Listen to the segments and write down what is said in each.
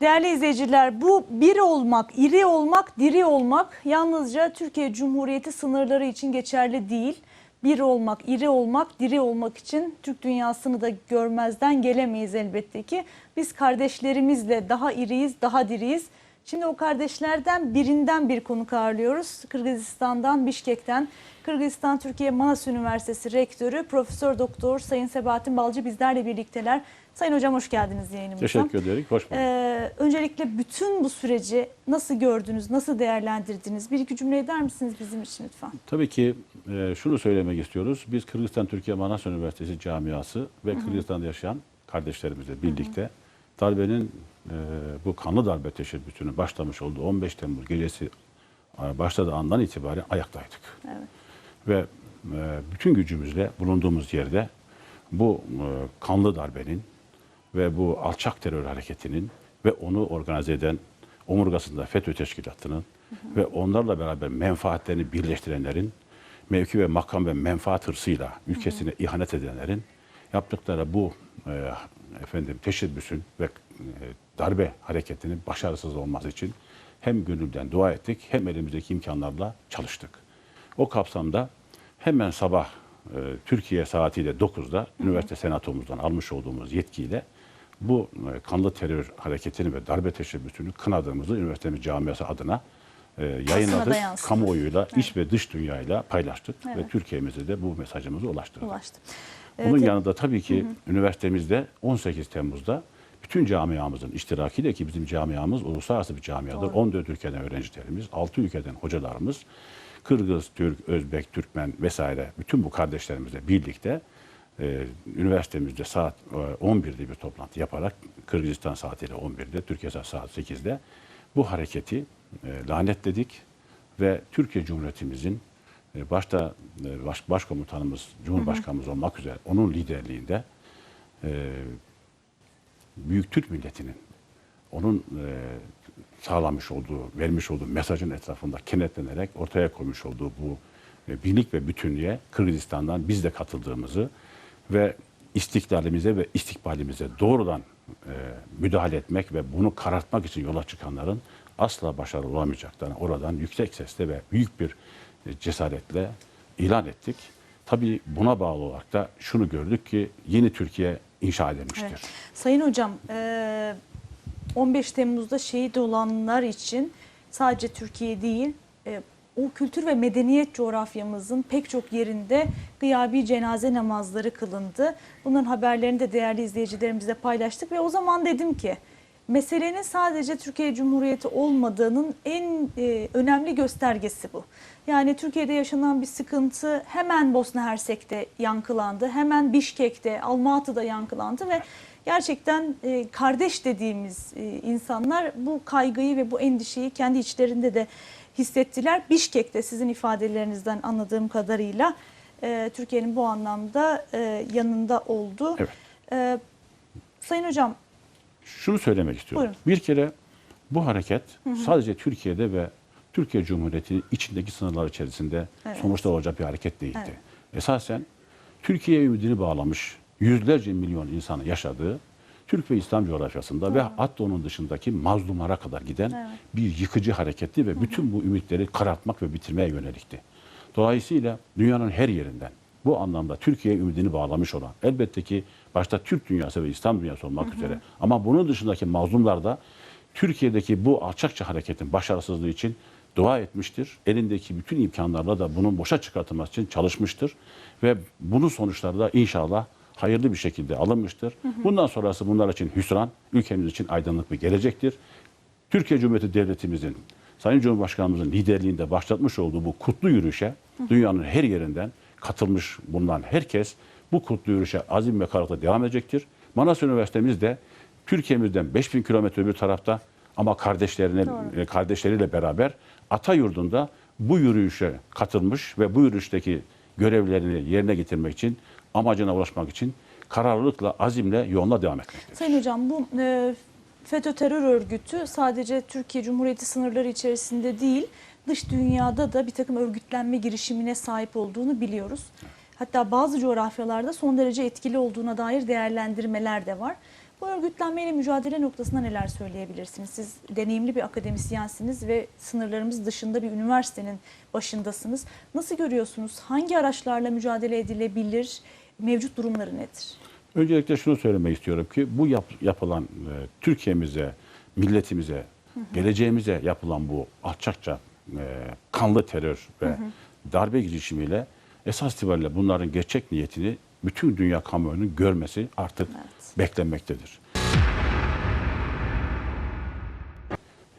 Değerli izleyiciler bu bir olmak, iri olmak, diri olmak yalnızca Türkiye Cumhuriyeti sınırları için geçerli değil. Bir olmak, iri olmak, diri olmak için Türk dünyasını da görmezden gelemeyiz elbette ki. Biz kardeşlerimizle daha iriyiz, daha diriyiz. Şimdi o kardeşlerden birinden bir konuk ağırlıyoruz. Kırgızistan'dan, Bişkek'ten. Kırgızistan Türkiye Manas Üniversitesi Rektörü Profesör Doktor Sayın Sebahattin Balcı bizlerle birlikteler. Sayın Hocam hoş geldiniz yayınımıza. Teşekkür ederim. Hoş bulduk. Ee, öncelikle bütün bu süreci nasıl gördünüz, nasıl değerlendirdiniz? Bir iki cümle eder misiniz bizim için lütfen? Tabii ki e, şunu söylemek istiyoruz. Biz Kırgızistan Türkiye Manas Üniversitesi camiası ve Kırgızistan'da yaşayan kardeşlerimizle birlikte darbenin e, bu kanlı darbe teşebbüsünün başlamış olduğu 15 Temmuz gecesi e, başladığı andan itibaren ayaktaydık. Evet. Ve e, bütün gücümüzle bulunduğumuz yerde bu e, kanlı darbenin ve bu alçak terör hareketinin ve onu organize eden omurgasında FETÖ teşkilatının ve onlarla beraber menfaatlerini birleştirenlerin mevki ve makam ve menfaat hırsıyla ülkesine ihanet edenlerin yaptıkları bu e, efendim teşebbüsün ve e, darbe hareketinin başarısız olması için hem gönülden dua ettik hem elimizdeki imkanlarla çalıştık. O kapsamda hemen sabah e, Türkiye saatiyle 9'da üniversite senatomuzdan almış olduğumuz yetkiyle bu e, kanlı terör hareketini ve darbe teşebbüsünü kınadığımızı üniversitemiz camiası adına e, yayınladık. Kamuoyuyla, iç ve dış dünyayla paylaştık ve Evet. Türkiye'mize de bu mesajımızı ulaştırdık. Ulaştı. Bunun Evet, yanında tabii ki üniversitemizde 18 Temmuz'da bütün camiamızın iştirakiyle ki bizim camiamız uluslararası bir camiadır. Doğru. 14 ülkeden öğrencilerimiz, 6 ülkeden hocalarımız, Kırgız, Türk, Özbek, Türkmen vesaire bütün bu kardeşlerimizle birlikte e, üniversitemizde saat e, 11'de bir toplantı yaparak Kırgızistan saatiyle 11'de, Türkiye saat saat 8'de bu hareketi e, lanetledik ve Türkiye Cumhuriyetimizin e, başta e, baş, başkomutanımız, Cumhurbaşkanımız olmak üzere onun liderliğinde e, Büyük Türk milletinin onun e, sağlamış olduğu, vermiş olduğu mesajın etrafında kenetlenerek ortaya koymuş olduğu bu e, birlik ve bütünlüğe Kırgızistan'dan biz de katıldığımızı ve istiklalimize ve istikbalimize doğrudan e, müdahale etmek ve bunu karartmak için yola çıkanların asla başarılı olamayacaklarını oradan yüksek sesle ve büyük bir e, cesaretle ilan ettik. Tabii buna bağlı olarak da şunu gördük ki yeni Türkiye inşa edilmiştir. Evet. Sayın Hocam, e, 15 Temmuz'da şehit olanlar için sadece Türkiye değil, e, o kültür ve medeniyet coğrafyamızın pek çok yerinde gıyabi cenaze namazları kılındı. Bunların haberlerini de değerli izleyicilerimizle paylaştık ve o zaman dedim ki meselenin sadece Türkiye Cumhuriyeti olmadığının en e, önemli göstergesi bu. Yani Türkiye'de yaşanan bir sıkıntı hemen Bosna Hersek'te yankılandı, hemen Bişkek'te, Almatı'da yankılandı ve gerçekten e, kardeş dediğimiz e, insanlar bu kaygıyı ve bu endişeyi kendi içlerinde de hissettiler. Bişkek'te sizin ifadelerinizden anladığım kadarıyla e, Türkiye'nin bu anlamda e, yanında oldu. Evet. E, Sayın Hocam şunu söylemek istiyorum. Buyurun. Bir kere bu hareket sadece Türkiye'de ve Türkiye Cumhuriyeti'nin içindeki sınırlar içerisinde Evet. sonuçta olacak bir hareket değildi. Evet. Esasen Türkiye'ye ümidini bağlamış yüzlerce milyon insanın yaşadığı Türk ve İslam coğrafyasında ve hatta onun dışındaki mazlumlara kadar giden Evet. bir yıkıcı hareketti ve bütün bu ümitleri karartmak ve bitirmeye yönelikti. Dolayısıyla dünyanın her yerinden bu anlamda Türkiye'ye ümidini bağlamış olan elbette ki başta Türk dünyası ve İslam dünyası olmak üzere ama bunun dışındaki mazlumlar da Türkiye'deki bu alçakça hareketin başarısızlığı için dua etmiştir. Elindeki bütün imkanlarla da bunun boşa çıkartılması için çalışmıştır ve bunun sonuçları da inşallah hayırlı bir şekilde alınmıştır. Bundan sonrası bunlar için hüsran, ülkemiz için aydınlık bir gelecektir. Türkiye Cumhuriyeti Devletimizin, Sayın Cumhurbaşkanımızın liderliğinde başlatmış olduğu bu kutlu yürüyüşe dünyanın her yerinden katılmış bulunan herkes bu kutlu yürüyüşe azim ve kararlılıkla devam edecektir. Manas Üniversitemiz de Türkiye'mizden 5000 kilometre bir tarafta ama kardeşlerine Doğru. e, kardeşleriyle beraber ata yurdunda bu yürüyüşe katılmış ve bu yürüyüşteki görevlerini yerine getirmek için amacına ulaşmak için kararlılıkla, azimle yoluna devam etmektedir. Sayın Hocam bu e, FETÖ terör örgütü sadece Türkiye Cumhuriyeti sınırları içerisinde değil dış dünyada da bir takım örgütlenme girişimine sahip olduğunu biliyoruz. Hatta bazı coğrafyalarda son derece etkili olduğuna dair değerlendirmeler de var. Bu örgütlenmeyle mücadele noktasında neler söyleyebilirsiniz? Siz deneyimli bir akademisyensiniz ve sınırlarımız dışında bir üniversitenin başındasınız. Nasıl görüyorsunuz? Hangi araçlarla mücadele edilebilir? Mevcut durumları nedir? Öncelikle şunu söylemek istiyorum ki bu yap- yapılan e, Türkiye'mize, milletimize, geleceğimize yapılan bu alçakça e, kanlı terör ve darbe girişimiyle esas itibariyle bunların gerçek niyetini bütün dünya kamuoyunun görmesi artık Evet. Beklenmektedir.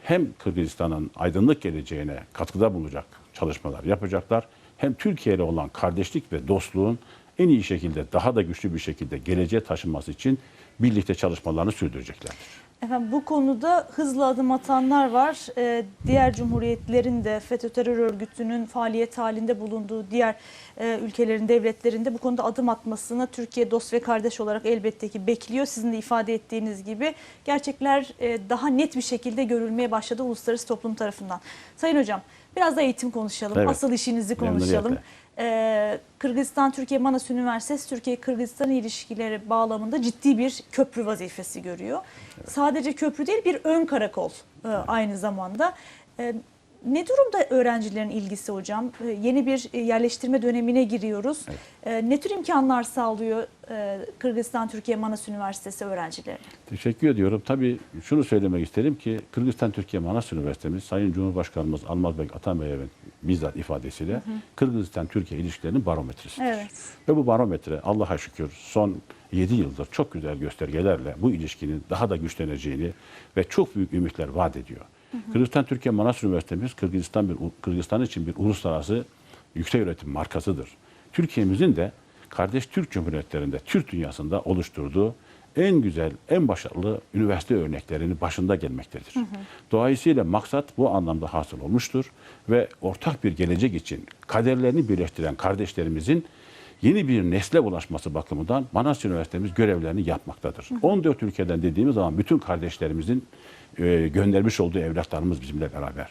Hem Kırgızistan'ın aydınlık geleceğine katkıda bulunacak çalışmalar yapacaklar, hem Türkiye ile olan kardeşlik ve dostluğun en iyi şekilde, daha da güçlü bir şekilde geleceğe taşınması için birlikte çalışmalarını sürdüreceklerdir. Efendim bu konuda hızlı adım atanlar var. Ee, diğer cumhuriyetlerin de FETÖ terör örgütünün faaliyet halinde bulunduğu diğer e, ülkelerin, devletlerin de bu konuda adım atmasını Türkiye dost ve kardeş olarak elbette ki bekliyor. Sizin de ifade ettiğiniz gibi gerçekler e, daha net bir şekilde görülmeye başladı uluslararası toplum tarafından. Sayın Hocam biraz da eğitim konuşalım. Evet. Asıl işinizi konuşalım. Ee, Kırgızistan Türkiye Manas Üniversitesi Türkiye Kırgızistan ilişkileri bağlamında ciddi bir köprü vazifesi görüyor. Sadece köprü değil bir ön karakol e, aynı zamanda. E, ne durumda öğrencilerin ilgisi hocam? E, yeni bir e, yerleştirme dönemine giriyoruz. E, ne tür imkanlar sağlıyor e, Kırgızistan Türkiye Manas Üniversitesi öğrencilerine? Teşekkür ediyorum. Tabii şunu söylemek isterim ki Kırgızistan Türkiye Manas Üniversitemiz Sayın Cumhurbaşkanımız Almazbek Atabeyev'in bizzat ifadesiyle Kırgızistan Türkiye ilişkilerinin barometresidir. Evet. Ve bu barometre Allah'a şükür son 7 yıldır çok güzel göstergelerle bu ilişkinin daha da güçleneceğini ve çok büyük ümitler vaat ediyor. Kırgızistan Türkiye Manas Üniversitemiz Kırgızistan bir Kırgızistan için bir uluslararası yüksek öğretim markasıdır. Türkiye'mizin de kardeş Türk Cumhuriyetlerinde, Türk dünyasında oluşturduğu en güzel, en başarılı üniversite örneklerinin başında gelmektedir. Dolayısıyla maksat bu anlamda hasıl olmuştur ve ortak bir gelecek için kaderlerini birleştiren kardeşlerimizin yeni bir nesle ulaşması bakımından Manas Üniversitemiz görevlerini yapmaktadır. 14 ülkeden dediğimiz zaman bütün kardeşlerimizin e, göndermiş olduğu evlatlarımız bizimle beraber.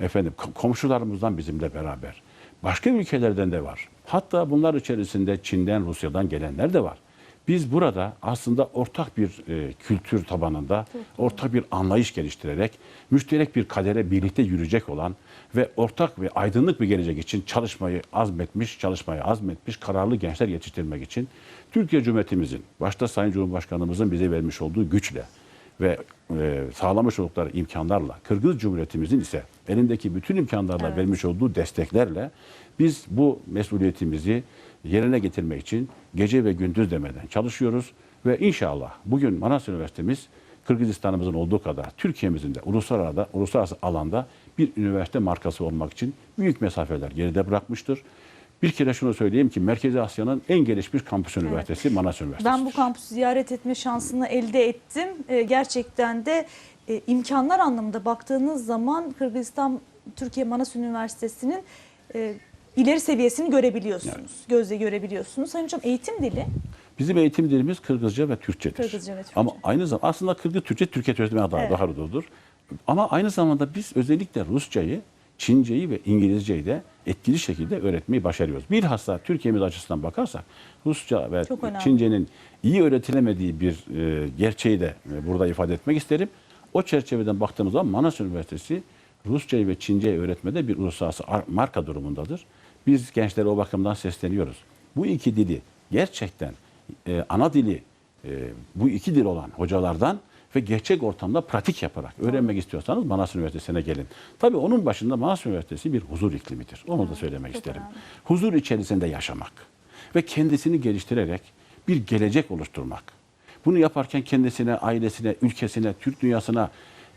Efendim kom- komşularımızdan bizimle beraber. Başka ülkelerden de var. Hatta bunlar içerisinde Çin'den, Rusya'dan gelenler de var. Biz burada aslında ortak bir e, kültür tabanında, ortak bir anlayış geliştirerek, müşterek bir kadere birlikte yürüyecek olan ve ortak ve aydınlık bir gelecek için çalışmayı azmetmiş, çalışmayı azmetmiş kararlı gençler yetiştirmek için Türkiye Cumhuriyetimizin, başta Sayın Cumhurbaşkanımızın bize vermiş olduğu güçle ve e, sağlamış oldukları imkanlarla, Kırgız Cumhuriyetimizin ise elindeki bütün imkanlarla Evet. vermiş olduğu desteklerle biz bu mesuliyetimizi yerine getirmek için gece ve gündüz demeden çalışıyoruz ve inşallah bugün Manas Üniversitemiz Kırgızistan'ımızın olduğu kadar Türkiye'mizin de uluslararası, uluslararası alanda bir üniversite markası olmak için büyük mesafeler geride bırakmıştır. Bir kere şunu söyleyeyim ki Merkezi Asya'nın en gelişmiş kampüs üniversitesi Manas Üniversitesi. Ben bu kampüsü ziyaret etme şansını elde ettim. Ee, gerçekten de e, imkanlar anlamında baktığınız zaman Kırgızistan Türkiye Manas Üniversitesi'nin e, ileri seviyesini görebiliyorsunuz. Gözle görebiliyorsunuz. Sayın Hocam eğitim dili Bizim eğitim dilimiz Kırgızca ve Türkçedir. Kırgızca ve Türkçe. Ama aynı zamanda aslında Kırgız Türkçe Türkiye öğretmeni daha Evet. daha doğrudur. Ama aynı zamanda biz özellikle Rusçayı, Çinceyi ve İngilizceyi de etkili şekilde öğretmeyi başarıyoruz. Bilhassa Türkiye'miz açısından bakarsak Rusça ve. Çincenin iyi öğretilemediği bir e, gerçeği de e, burada ifade etmek isterim. O çerçeveden baktığımız zaman Manas Üniversitesi Rusçayı ve Çinceyi öğretmede bir uluslararası ar- marka durumundadır. Biz gençlere o bakımdan sesleniyoruz. Bu iki dili gerçekten e, ana dili e, bu iki dil olan hocalardan ve gerçek ortamda pratik yaparak öğrenmek istiyorsanız Manas Üniversitesi'ne gelin. Tabii onun başında Manas Üniversitesi bir huzur iklimidir. Onu da söylemek çok isterim. önemli. Huzur içerisinde yaşamak ve kendisini geliştirerek bir gelecek oluşturmak. Bunu yaparken kendisine, ailesine, ülkesine, Türk dünyasına,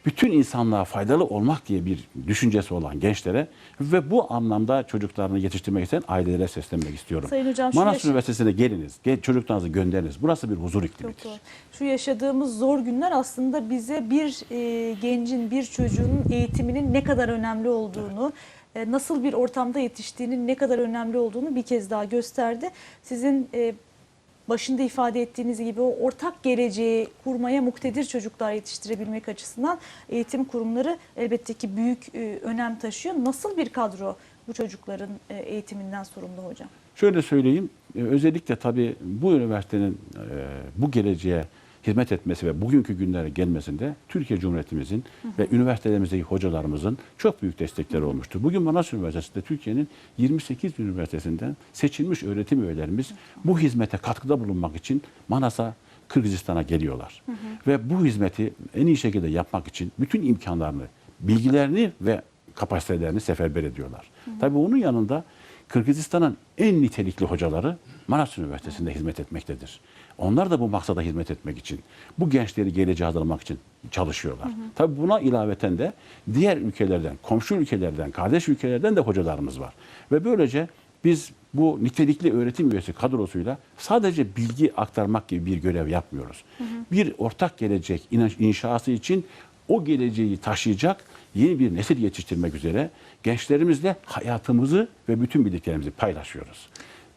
bütün insanlığa faydalı olmak diye bir düşüncesi olan gençlere ve bu anlamda çocuklarını yetiştirmek isteyen ailelere seslenmek istiyorum. Sayın hocam, Manas yaş- Üniversitesi'ne geliniz, gel, çocuklarınızı gönderiniz. Burası bir huzur Çok iklimidir. doğru. Şu yaşadığımız zor günler aslında bize bir e, gencin, bir çocuğun eğitiminin ne kadar önemli olduğunu, e, nasıl bir ortamda yetiştiğinin ne kadar önemli olduğunu bir kez daha gösterdi. Sizin e, başında ifade ettiğiniz gibi o ortak geleceği kurmaya muktedir çocuklar yetiştirebilmek açısından eğitim kurumları elbette ki büyük e, önem taşıyor. Nasıl bir kadro bu çocukların e, eğitiminden sorumlu hocam? Şöyle söyleyeyim, e, özellikle tabii bu üniversitenin bu geleceğe hizmet etmesi ve bugünkü günlere gelmesinde Türkiye Cumhuriyetimizin ve üniversitelerimizdeki hocalarımızın çok büyük destekleri olmuştur. Bugün Manas Üniversitesi'nde Türkiye'nin 28 üniversitesinden seçilmiş öğretim üyelerimiz bu hizmete katkıda bulunmak için Manas'a Kırgızistan'a geliyorlar. Ve bu hizmeti en iyi şekilde yapmak için bütün imkanlarını, bilgilerini ve kapasitelerini seferber ediyorlar. Tabii onun yanında Kırgızistan'ın en nitelikli hocaları Manas Üniversitesi'nde hizmet etmektedir. Onlar da bu maksada hizmet etmek için, bu gençleri geleceğe hazırlamak için çalışıyorlar. Tabii buna ilaveten de diğer ülkelerden, komşu ülkelerden, kardeş ülkelerden de hocalarımız var. Ve böylece biz bu nitelikli öğretim üyesi kadrosuyla sadece bilgi aktarmak gibi bir görev yapmıyoruz. Bir ortak gelecek inşası için o geleceği taşıyacak yeni bir nesil yetiştirmek üzere gençlerimizle hayatımızı ve bütün bildiklerimizi paylaşıyoruz.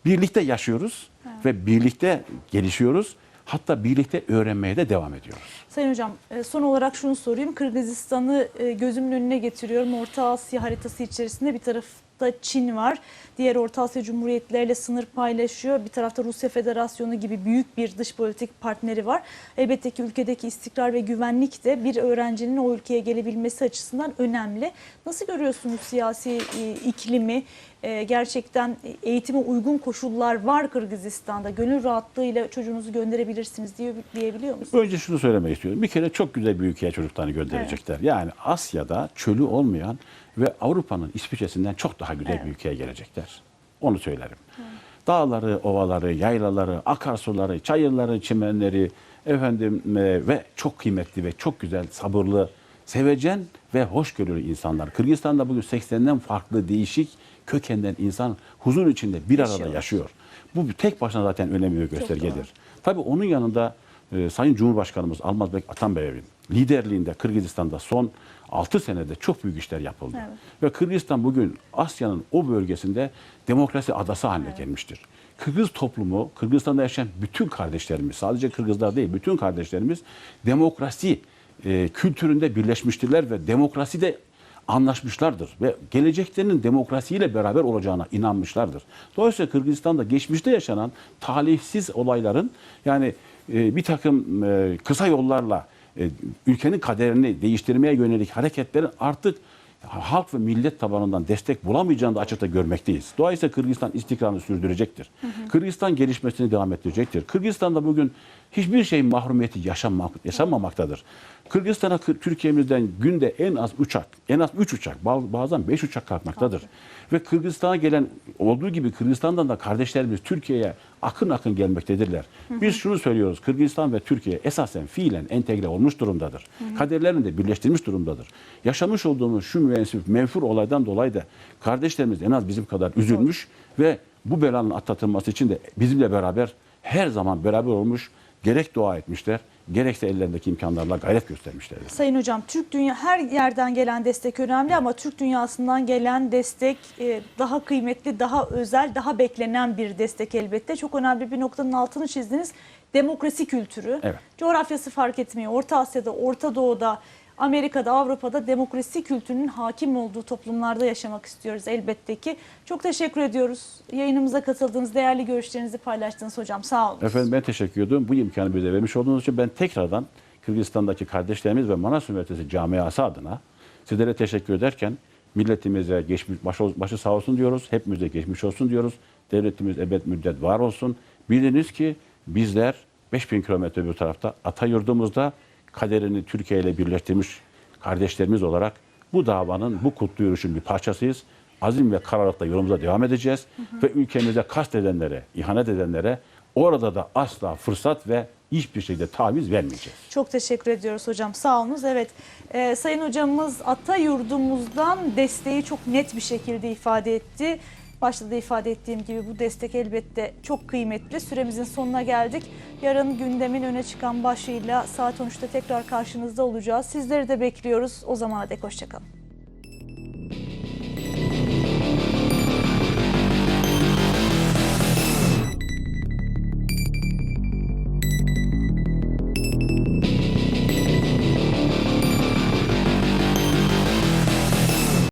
Birlikte yaşıyoruz ve birlikte gelişiyoruz. Hatta birlikte öğrenmeye de devam ediyoruz. Sayın Hocam e, son olarak şunu sorayım. Kırgızistan'ı e, gözümün önüne getiriyorum. Orta Asya haritası içerisinde bir tarafta Çin var. Diğer Orta Asya Cumhuriyetleriyle sınır paylaşıyor. Bir tarafta Rusya Federasyonu gibi büyük bir dış politik partneri var. Elbette ki ülkedeki istikrar ve güvenlik de bir öğrencinin o ülkeye gelebilmesi açısından önemli. Nasıl görüyorsunuz siyasi e, iklimi? E, Gerçekten eğitime uygun koşullar var Kırgızistan'da. Gönül rahatlığıyla çocuğunuzu gönderebilirsiniz diye diyebiliyor musunuz? Önce şunu söylemek istiyorum. Bir kere çok güzel bir ülkeye çocuklarını gönderecekler. Yani Asya'da çölü olmayan ve Avrupa'nın İsviçre'sinden çok daha güzel Evet. bir ülkeye gelecekler. Onu söylerim. Dağları, ovaları, yaylaları, akarsuları, çayırları, çimenleri efendim e, ve çok kıymetli ve çok güzel, sabırlı, sevecen ve hoşgörülü insanlar. Kırgızistan'da bugün 80'den farklı değişik kökenden insan huzur içinde bir arada Yaşıyor. yaşıyor. Bu tek başına zaten önemli bir göstergedir. Tabii onun yanında e, Sayın Cumhurbaşkanımız Almaz Bek Atanbeyev'in liderliğinde Kırgızistan'da son 6 senede çok büyük işler yapıldı. Evet. Ve Kırgızistan bugün Asya'nın o bölgesinde demokrasi adası haline gelmiştir. Kırgız toplumu, Kırgızistan'da yaşayan bütün kardeşlerimiz, sadece Kırgızlar değil, bütün kardeşlerimiz demokrasi e, kültüründe birleşmiştirler ve demokraside anlaşmışlardır ve geleceklerinin demokrasiyle beraber olacağına inanmışlardır. Dolayısıyla Kırgızistan'da geçmişte yaşanan talihsiz olayların yani e, bir takım e, kısa yollarla e, ülkenin kaderini değiştirmeye yönelik hareketlerin artık halk ve millet tabanından destek bulamayacağını da açıkça görmekteyiz. Dolayısıyla Kırgızistan istikrarını sürdürecektir. Kırgızistan gelişmesini devam ettirecektir. Kırgızistan'da bugün hiçbir şeyin mahrumiyeti yaşanmak, yaşanmamaktadır. Kırgızistan'a Kır- Türkiye'mizden günde en az uçak, en az 3 uçak, ba- bazen 5 uçak kalkmaktadır. Ve Kırgızistan'a gelen olduğu gibi Kırgızistan'dan da kardeşlerimiz Türkiye'ye akın akın gelmektedirler. Biz şunu söylüyoruz. Kırgızistan ve Türkiye esasen fiilen entegre olmuş durumdadır. Kaderlerini de birleştirmiş durumdadır. Yaşamış olduğumuz şu müessif, menfur olaydan dolayı da kardeşlerimiz en az bizim kadar üzülmüş ve bu belanın atlatılması için de bizimle beraber her zaman beraber olmuş, gerek dua etmişler, gerekse ellerindeki imkanlarla gayret göstermişlerdir. Sayın Hocam, Türk dünya her yerden gelen destek önemli ama Türk dünyasından gelen destek e, daha kıymetli, daha özel, daha beklenen bir destek elbette. Çok önemli bir noktanın altını çizdiniz. Demokrasi kültürü. Evet. Coğrafyası fark etmiyor. Orta Asya'da, Orta Doğu'da, Amerika'da, Avrupa'da demokrasi kültürünün hakim olduğu toplumlarda yaşamak istiyoruz elbette ki. Çok teşekkür ediyoruz. Yayınımıza katıldığınız, değerli görüşlerinizi paylaştığınız hocam. Sağ olun. Efendim ben teşekkür ediyorum. Bu imkanı bize vermiş olduğunuz için ben tekrardan Kırgızistan'daki kardeşlerimiz ve Manas Üniversitesi camiası adına sizlere teşekkür ederken milletimize geçmiş, başı, başı sağ olsun diyoruz. Hepimize geçmiş olsun diyoruz. Devletimiz ebed müddet var olsun. Biliniz ki bizler 5000 kilometre bir tarafta ata yurdumuzda kaderini Türkiye ile birleştirmiş kardeşlerimiz olarak bu davanın, bu kutlu yürüyüşün bir parçasıyız. Azim ve kararlılıkla yolumuza devam edeceğiz. Ve ülkemize kast edenlere, ihanet edenlere orada da asla fırsat ve hiçbir şekilde taviz vermeyeceğiz. Çok teşekkür ediyoruz hocam. Sağ. Evet, e, Sayın hocamız ata yurdumuzdan desteği çok net bir şekilde ifade etti. Başta da ifade ettiğim gibi bu destek elbette çok kıymetli. Süremizin sonuna geldik. Yarın gündemin öne çıkan başlığıyla saat 13'te tekrar karşınızda olacağız. Sizleri de bekliyoruz. O zamana dek hoşçakalın.